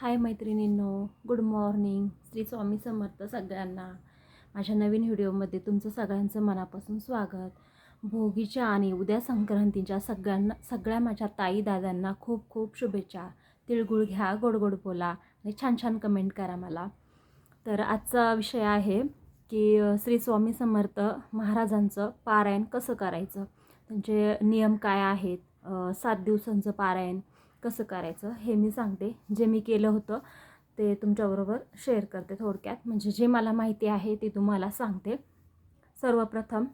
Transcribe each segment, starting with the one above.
हाय मैत्रिणींनो good morning Shri Swami Samarth सगळ्यांना. माझ्या नवीन व्हिडिओमध्ये तुमचं सगळ्यांचं मनापासून स्वागत. भोगीच्या आणि उद्या संक्रांतीच्या सगळ्यांना सगळ्या माझ्या ताई दादांना खूप खूप शुभेच्छा. तिळगुळ घ्या गोड गोड बोला आणि छान छान कमेंट करा मला. तर आजचा विषय आहे की श्री स्वामी समर्थ महाराजांचं पारायण कसं करायचं? त्यांचे नियम काय आहेत? सात दिवसांचं पारायण कसं करायचं हे मी सांगते. जे मी केलं होतं ते तुमच्याबरोबर शेअर करते थोडक्यात. म्हणजे जे मला माहिती आहे ते तुम्हाला सांगते. सर्वप्रथम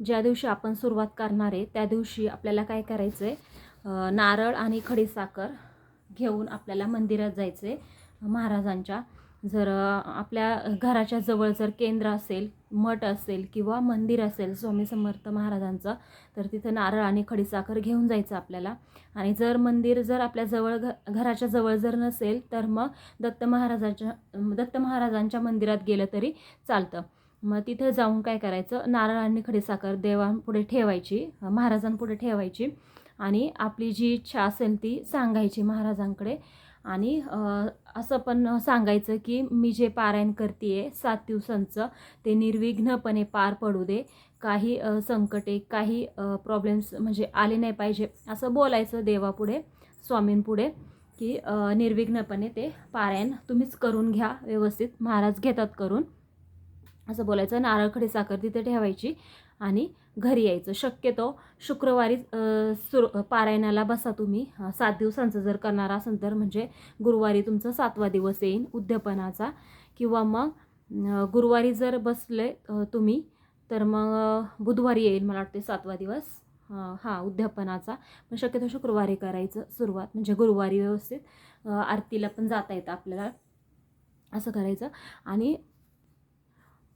ज्या दिवशी आपण सुरुवात करणार आहे त्या दिवशी आपल्याला काय करायचं आहे नारळ आणि खडीसाखर घेऊन आपल्याला मंदिरात जायचं आहे महाराजांच्या. जर आपल्या घराच्या जवळ जर केंद्र असेल मठ असेल किंवा मंदिर असेल स्वामी समर्थ महाराजांचं तर तिथं नारळ आणि खडीसाखर घेऊन जायचं आपल्याला. आणि जर मंदिर जर आपल्या जवळ घ घराच्या जवळ जर नसेल तर मग दत्त महाराजांच्या दत्त महाराजांच्या मंदिरात गेलं तरी चालतं. मग तिथं जाऊन काय करायचं? नारळ आणि खडीसाखर देवांपुढे ठेवायची महाराजांपुढे ठेवायची. आणि आपली जी इच्छा असेल ती सांगायची महाराजांकडे. आणि असं पण सांगायचं की मी जे पारायण करते आहे सात दिवसांचं ते निर्विघ्नपणे पार पडू दे. काही संकटे काही प्रॉब्लेम्स म्हणजे आले नाही पाहिजे असं बोलायचं देवापुढे स्वामींपुढे की निर्विघ्नपणे ते पारायण तुम्हीच करून घ्या व्यवस्थित महाराज घेतात करून. असं बोलायचं. नारळ खडी साखर तिथे ठेवायची. आणि घरी यायचं. शक्यतो शुक्रवारी सुर पारायणाला बसा तुम्ही. सात दिवसांचं जर करणार असाल तर म्हणजे गुरुवारी तुमचा सातवा दिवस येईल उद्यापनाचा. किंवा मग गुरुवारी जर बसले तुम्ही तर मग बुधवारी येईल मला वाटते सातवा दिवस. हां उद्यापनाचा. पण शक्यतो शुक्रवारी करायचं सुरुवात. म्हणजे गुरुवारी व्यवस्थित आरतीला पण जाता येतं आपल्याला. असं करायचं. आणि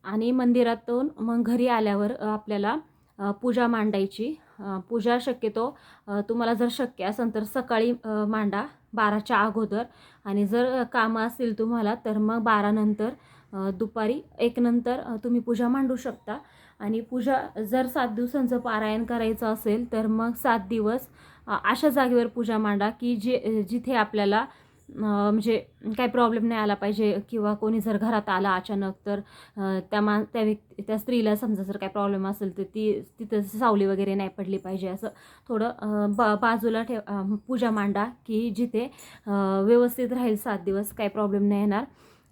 आणि मंदिरातून मग घरी आल्यावर आपल्याला पूजा मांडायची. पूजा शक्यतो तुम्हाला जर शक्य असेल तर सकाळी मांडा बाराच्या अगोदर. आणि जर कामं असतील तुम्हाला तर मग बारानंतर दुपारी एकनंतर तुम्ही पूजा मांडू शकता. आणि पूजा जर सात दिवसांचं पारायण करायचं असेल तर मग सात दिवस अशा जागेवर पूजा मांडा की जे जिथे आपल्याला म्हणजे काही प्रॉब्लेम नाही आला पाहिजे किंवा कोणी जर घरात आला अचानक तर त्या मा त्या व्यक्ती त्या स्त्रीला समजा जर काही प्रॉब्लेम असेल तर ती तिथं सावली वगैरे नाही पडली पाहिजे. असं थोडं बा बाजूला ठेव पूजा मांडा की जिथे व्यवस्थित राहील सात दिवस काही प्रॉब्लेम नाही येणार.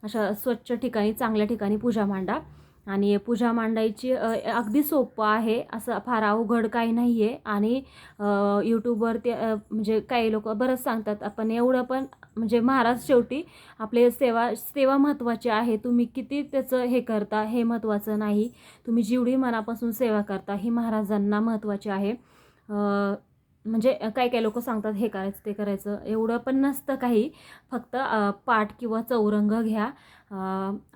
अशा स्वच्छ ठिकाणी चांगल्या ठिकाणी पूजा मांडा. आणि पूजा मांडायची अगदी सोपं आहे. असं फार अवघड काही नाही आहे आणि यूट्यूबवर ते म्हणजे काही लोक बरंच सांगतात. आपण एवढं पण म्हणजे महाराज शेवटी आपले सेवा सेवा महत्त्वाची आहे. तुम्ही किती त्याचं हे करता हे महत्त्वाचं नाही. तुम्ही जेवढी मनापासून सेवा करता ही महाराजांना महत्त्वाची आहे. म्हणजे काही काही लोक सांगतात हे करायचं ते करायचं. एवढं पण नसतं काही. फक्त पाठ किंवा चौरंग घ्या.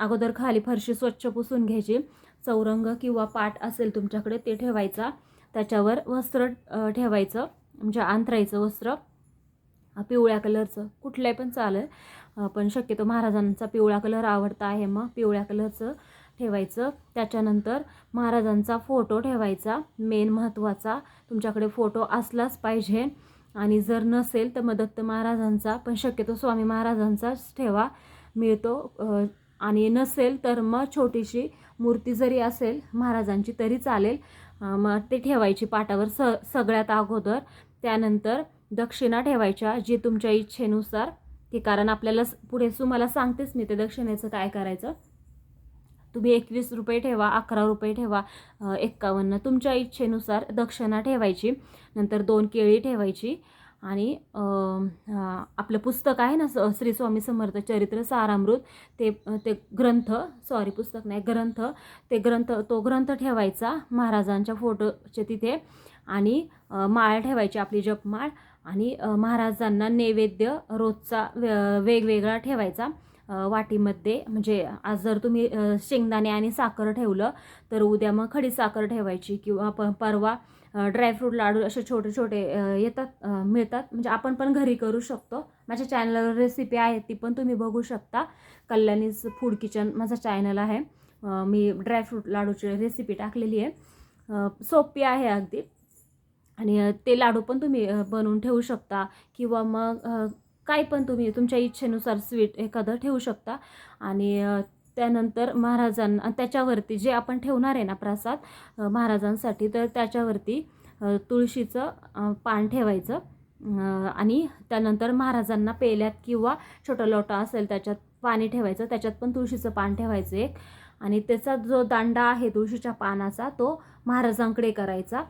अगोदर खाली फरशी स्वच्छ पुसून घ्यायची. चौरंग किंवा पाट असेल तुमच्याकडे ते ठेवायचा. त्याच्यावर वस्त्र ठेवायचं. म्हणजे अंतरायचं वस्त्र. पिवळ्या कलरचं. कुठलंही पण चालेल. पण शक्यतो महाराजांचा पिवळा कलर आवडता आहे मग पिवळ्या कलरचं ठेवायचं. त्याच्यानंतर महाराजांचा फोटो ठेवायचा. मेन महत्त्वाचा तुमच्याकडे फोटो असलाच पाहिजे. आणि जर नसेल तर मग दत्त महाराजांचा. पण शक्यतो स्वामी महाराजांचाच ठेवा. मिळतो. आणि नसेल तर मग छोटीशी मूर्ती जरी असेल महाराजांची तरी चालेल. मग ते ठेवायची पाटावर स सगळ्यात अगोदर. त्यानंतर दक्षिणा ठेवायच्या जी तुमच्या इच्छेनुसार. ते कारण आपल्याला स- पुढे तुम्हाला सांगतेच मी ते दक्षिणेचं काय करायचं. तुम्ही एकवीस रुपये ठेवा अकरा रुपये ठेवा एक्कावन्न. तुमच्या इच्छेनुसार दक्षिणा ठेवायची. नंतर दोन केळी ठेवायची. आणि आपलं पुस्तक आहे ना स- श्री स्वामी समर्थ चरित्र सारामृत ते ते ग्रंथ सॉरी पुस्तक नाही ग्रंथ ते ग्रंथ तो ग्रंथ ठेवायचा महाराजांच्या फोटोचे तिथे आणि माळ ठेवायची आपली जपमाळ आणि महाराजांना नैवेद्य रोजचा वे- वेगवेगळा ठेवायचा. वाटीमध्ये म्हणजे आज जर तुम्ही शेंगदाणे आणि साखर ठेवलं तर उद्या मग खडी साखर ठेवायची किंवा प परवा ड्रायफ्रूट लाडू असे छोटे छोटे येतात मिळतात. म्हणजे आपण पण घरी करू शकतो. माझ्या चॅनलवर रेसिपी आहे ती पण तुम्ही बघू शकता. कल्याणीज फूड किचन माझा चॅनल आहे. मी ड्रायफ्रूट लाडूची रेसिपी टाकलेली आहे. सोपी आहे अगदी. आणि ते लाडू पण तुम्ही बनवून ठेवू शकता. किंवा मग काय पण तुम्ही तुमच्या इच्छेनुसार स्वीट एखादं ठेवू शकता. आणि त्यानंतर महाराजांना त्याच्यावरती जे आपण ठेवणार आहे ना प्रसाद महाराजांसाठी तर त्याच्यावरती तुळशीचं पान ठेवायचं. आणि त्यानंतर महाराजांना पेल्यात किंवा छोटा लोटा असेल त्याच्यात पाणी ठेवायचं. त्याच्यात पण तुळशीचं पान ठेवायचं एक. आणि त्याचा जो दांडा आहे तुळशीच्या पानाचा तो महाराजांकडे करायचा.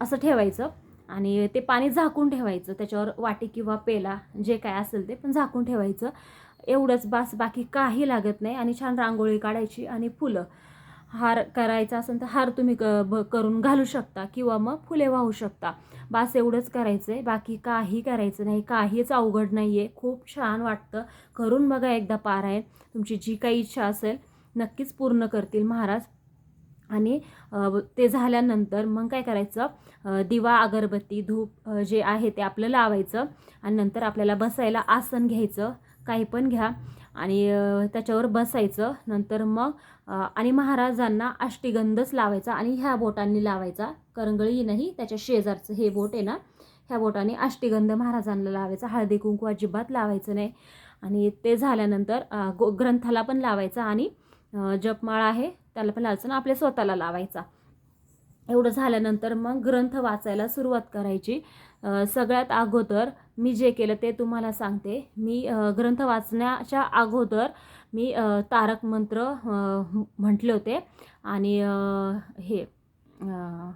असं ठेवायचं. आणि ते पाणी झाकून ठेवायचं त्याच्यावर वाटी किंवा पेला जे काय असेल ते पण झाकून ठेवायचं. एवढंच बास बाकी काही लागत नाही आणि छान रांगोळी काढायची आणि फुलं. हार करायचा असेल तर हार तुम्ही क ब करून घालू शकता किंवा मग फुले वाहू शकता. बास एवढंच करायचं आहे बाकी काही करायचं नाही काहीच अवघड नाही आहे खूप छान वाटतं. करून बघा एकदा पारायण. तुमची जी काही इच्छा असेल नक्कीच पूर्ण करतील. महाराज आणि ते झाल्यानंतर मग काय करायचं? दिवा अगरबत्ती धूप जे आहे ते आपलं लावायचं आणि नंतर आपल्याला बसायला आसन घ्यायचं काही पण घ्या आणि त्याच्यावर बसायचं. नंतर मग आणि महाराजांना अष्टीगंधच लावायचा आणि ह्या बोटांनी लावायचा. करंगळी नाही त्याच्या शेजारचं हे बोट आहे ना ह्या बोटाने अष्टीगंध महाराजांना लावायचा. हळदी कुंकू अजिबात लावायचं नाही. आणि ते झाल्यानंतर गो ग्रंथाला पण लावायचा आणि जपमाळा जपमाळ आहे. त्याला पण लालसा आपल्या स्वतःला लावायचा. एवढं झाल्यानंतर मग ग्रंथ वाचायला सुरुवात करायची. सगळ्यात अगोदर मी जे केलं ते तुम्हाला सांगते. मी ग्रंथ वाचण्याच्या अगोदर मी तारक मंत्र म्हटले होते. आणि हे अ,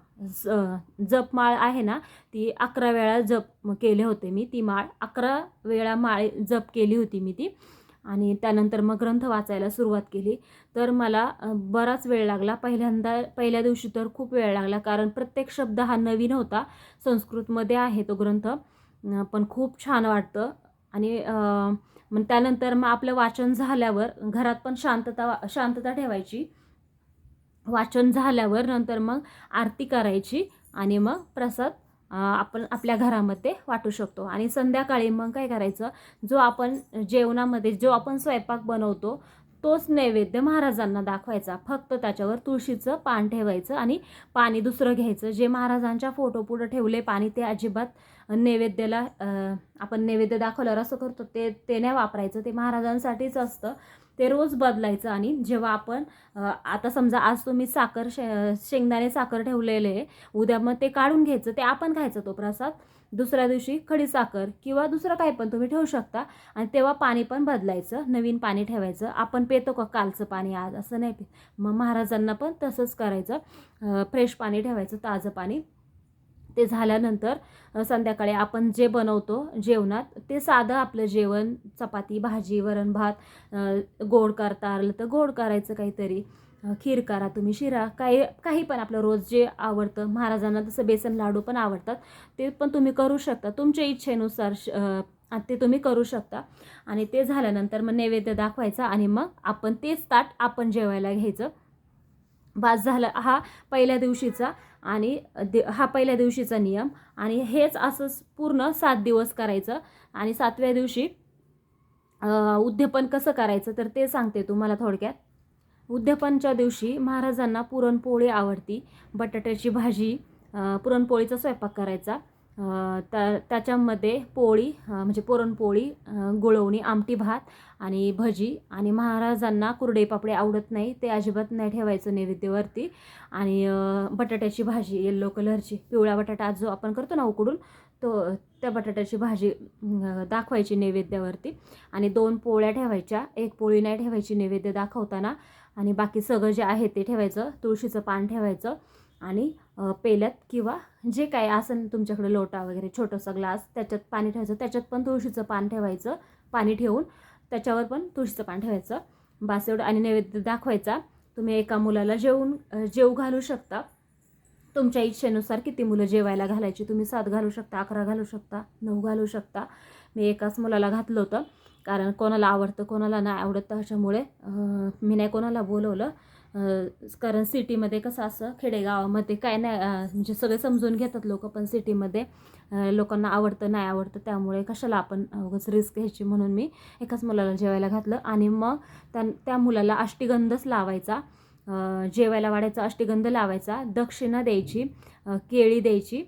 ज- जपमाळ आहे ना ती अकरा वेळा जप केले होते मी. ती माळ अकरा वेळा माळ जप केली होती मी ती. आणि त्यानंतर मग ग्रंथ वाचायला सुरुवात केली. तर मला बराच वेळ लागला. पहिल्यांदा पहिल्या दिवशी तर खूप वेळ लागला कारण प्रत्येक शब्द हा नवीन होता. संस्कृतमध्ये आहे तो ग्रंथ. पण खूप छान वाटतं. आणि मग त्यानंतर मग आपलं वाचन झाल्यावर घरात पण शांतता शांतता ठेवायची. वाचन झाल्यावर नंतर मग आरती करायची आणि मग प्रसाद आपण आपल्या घरामध्ये वाटू शकतो. आणि संध्याकाळी मग काय करायचं? जो आपण जेवणामध्ये जो आपण स्वयंपाक बनवतो तोच नैवेद्य महाराजांना दाखवायचा. फक्त त्याच्यावर तुळशीचं पान ठेवायचं आणि पाणी दुसरं घ्यायचं. जे महाराजांच्या फोटो पुढं ठेवले पाणी ते अजिबात नैवेद्याला आपण नैवेद्य दाखवल्यावर असं करतो ते ते नाही वापरायचं. ते महाराजांसाठीच असतं. ते रोज बदलायचं. आणि जेव्हा आपण आता समजा आज तुम्ही साखर शे शेंगदाणे साखर ठेवलेले आहे उद्या मग ते काढून घ्यायचं ते आपण खायचं तो प्रसाद. दुसऱ्या दिवशी खडी साखर किंवा दुसरं काही पण तुम्ही ठेवू शकता. आणि तेव्हा पाणी पण बदलायचं. नवीन पाणी ठेवायचं. आपण पेतो का कालचं पाणी आज? असं नाही. पित मग महाराजांना पण तसंच करायचं. फ्रेश पाणी ठेवायचं ताजं पाणी. ते झाल्यानंतर संध्याकाळी आपण जे बनवतो जेवणात ते साधं आपलं जेवण चपाती भाजी वरण भात गोड करता आलं तर गोड करायचं काहीतरी. खीर करा तुम्ही शिरा काही काही पण आपलं रोज जे आवडतं. महाराजांना तसं बेसन लाडू पण आवडतात. ते पण तुम्ही करू शकता. तुमच्या इच्छेनुसार श- ते तुम्ही करू शकता. आणि ते झाल्यानंतर मग नैवेद्य दाखवायचा आणि मग आपण तेच ताट आपण जेवायला घ्यायचं. भात झाला हा पहिल्या दिवशीचा. आणि दे हा पहिल्या दिवशीचा नियम. आणि हेच असंच पूर्ण सात दिवस करायचं. आणि सातव्या दिवशी उद्यापन कसं करायचं तर ते सांगते तुम्हाला थोडक्यात. उद्यापनच्या दिवशी महाराजांना पुरणपोळी आवडती. बटाट्याची भाजी पुरणपोळीचा स्वयंपाक करायचा. त्या त्याच्यामध्ये पोळी म्हणजे पुरणपोळी गुळवणी आमटी भात आणि भजी. आणि महाराजांना कुरडे पापडे आवडत नाही ते अजिबात नाही ठेवायचं नैवेद्यावरती. आणि बटाट्याची भाजी येल्लो कलरची पिवळा बटाटा जो आपण करतो ना उकडून तो त्या बटाट्याची भाजी दाखवायची नैवेद्यावरती. आणि दोन पोळ्या ठेवायच्या एक पोळी नाही ठेवायची नैवेद्य दाखवताना. आणि बाकी सगळं जे आहे ते ठेवायचं तुळशीचं पान ठेवायचं. आणि पेल्यात किंवा जे काय असेल तुमच्याकडे लोटा वगैरे छोटासा ग्लास त्याच्यात पाणी ठेवायचं. त्याच्यात पण तुळशीचं पान ठेवायचं पाणी ठेवून त्याच्यावर पण तुळशीचं पान ठेवायचं. बास एवढं आणि नैवेद्य दाखवायचा. तुम्ही एका मुलाला जेवून अ, जेव घालू शकता. तुमच्या इच्छेनुसार किती मुलं जेवायला घालायची तुम्ही? सात घालू शकता अकरा घालू शकता नऊ घालू शकता. मी एकाच मुलाला घातलं होतं. कारण कोणाला आवडतं कोणाला नाही आवडत त्याच्यामुळे मी नाही कोणाला बोलवलं. कारण सिटीमध्ये कसं असं खेडेगावामध्ये काय नाही म्हणजे सगळे समजून घेतात लोक पण सिटीमध्ये लोकांना आवडतं नाही आवडतं त्यामुळे कशाला आपण उगाच रिस्क घ्यायची म्हणून मी एकाच मुलाला जेवायला घातलं. आणि मग त्या त्या मुलाला अष्टीगंधच लावायचा. जेवायला वाढायचा अष्टीगंध लावायचा दक्षिणा द्यायची केळी द्यायची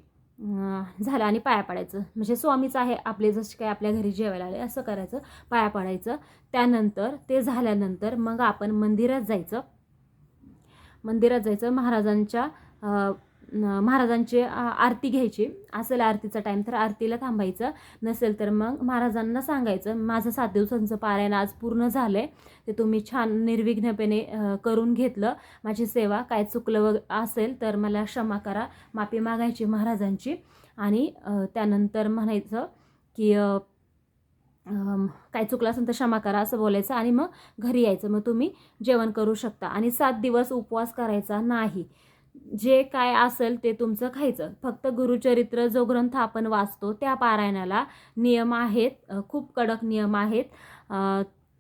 झालं आणि पाया पडायचं. म्हणजे स्वामीच आहे आपले जसे काय आपल्या घरी जेवायला आले असं करायचं पाया पडायचं. त्यानंतर ते झाल्यानंतर मग आपण मंदिरात जायचं. मंदिरात जायचं. महाराजांच्या महाराजांची आरती घ्यायची. असेल आरतीचा टाईम तर आरतीला थांबायचं. नसेल तर मग महाराजांना सांगायचं माझं सात दिवसांचं पारायण आज पूर्ण झालं आहे ते तुम्ही छान निर्विघ्नपणे करून घेतलं. माझी सेवा काय चुकलं वग असेल तर मला क्षमा करा. माफी मागायची महाराजांची. आणि त्यानंतर म्हणायचं की काय चुकलं असेल तर क्षमा करा असं बोलायचं आणि मग घरी यायचं. मग तुम्ही जेवण करू शकता. आणि सात दिवस उपवास करायचा नाही. जे काय असेल ते तुमचं खायचं. फक्त गुरुचरित्र जो ग्रंथ आपण वाचतो त्या पारायणाला नियम आहेत. खूप कडक नियम आहेत.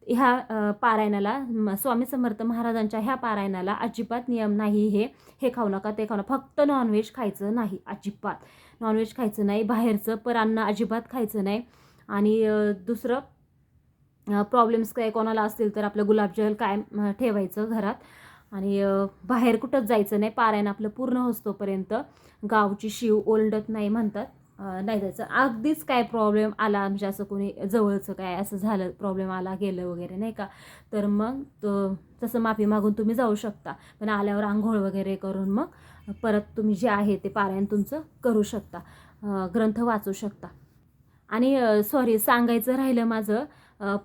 ह्या पारायणाला स्वामी समर्थ महाराजांच्या ह्या पारायणाला अजिबात नियम नाही हे. हे खाऊ नका ते खाऊ नका. फक्त नॉनव्हेज खायचं नाही. अजिबात. नॉनव्हेज खायचं नाही. बाहेरचं परान्न अजिबात खायचं नाही. आणि दुसरं प्रॉब्लेम्स काय कोणाला असतील तर आपलं गुलाबजल काय ठेवायचं घरात. आणि बाहेर कुठंच जायचं नाही. पारायण आपलं पूर्ण होतोपर्यंत गावची शिव ओलडत नाही म्हणतात. नाही जायचं. अगदीच काय प्रॉब्लेम आला म्हणजे असं कोणी जवळचं काय असं झालं प्रॉब्लेम आला गेलं वगैरे नाही का? तर मग तो तसं माफी मागून तुम्ही जाऊ शकता. पण आल्यावर आंघोळ वगैरे करून मग परत तुम्ही जे आहे ते पारायण तुमचं करू शकता. ग्रंथ वाचू शकता. आणि सॉरी सांगायचं राहिलं माझं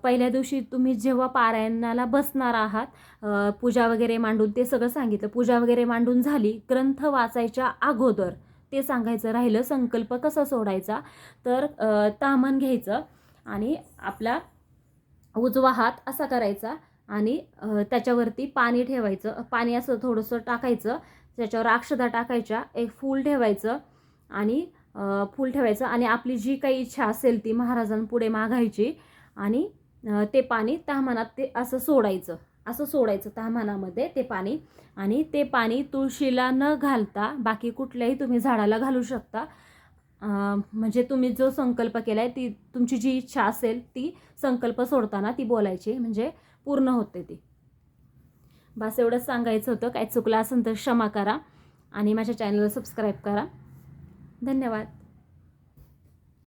पहिल्या दिवशी तुम्ही जेव्हा पारायणाला बसणार आहात पूजा वगैरे मांडून ते सगळं सांगितलं. पूजा वगैरे मांडून झाली ग्रंथ वाचायच्या अगोदर ते सांगायचं राहिलं संकल्प कसा सोडायचा? तर तामण घ्यायचं आणि आपला उजवा हात असा करायचा आणि त्याच्यावरती पाणी ठेवायचं. पाणी असं थोडंसं टाकायचं त्याच्यावर अक्षदा टाकायच्या एक फूल ठेवायचं आणि फूल ठेवायचं आणि आपली जी काही इच्छा असेल ती महाराजांपुढे मागायची आणि ते पाणी ताहमानात ते असं सोडायचं. असं सोडायचं ताहमानामध्ये ते पाणी आणि ते पाणी तुळशीला न घालता बाकी कुठल्याही तुम्ही झाडाला घालू शकता. म्हणजे तुम्ही जो संकल्प केला आहे ती तुमची जी इच्छा असेल ती संकल्प सोडताना ती बोलायची म्हणजे पूर्ण होते ती. बस एवढंच सांगायचं होतं. काय चुकलं असेल तर क्षमा करा आणि माझ्या चॅनलला सबस्क्राईब करा. धन्यवाद.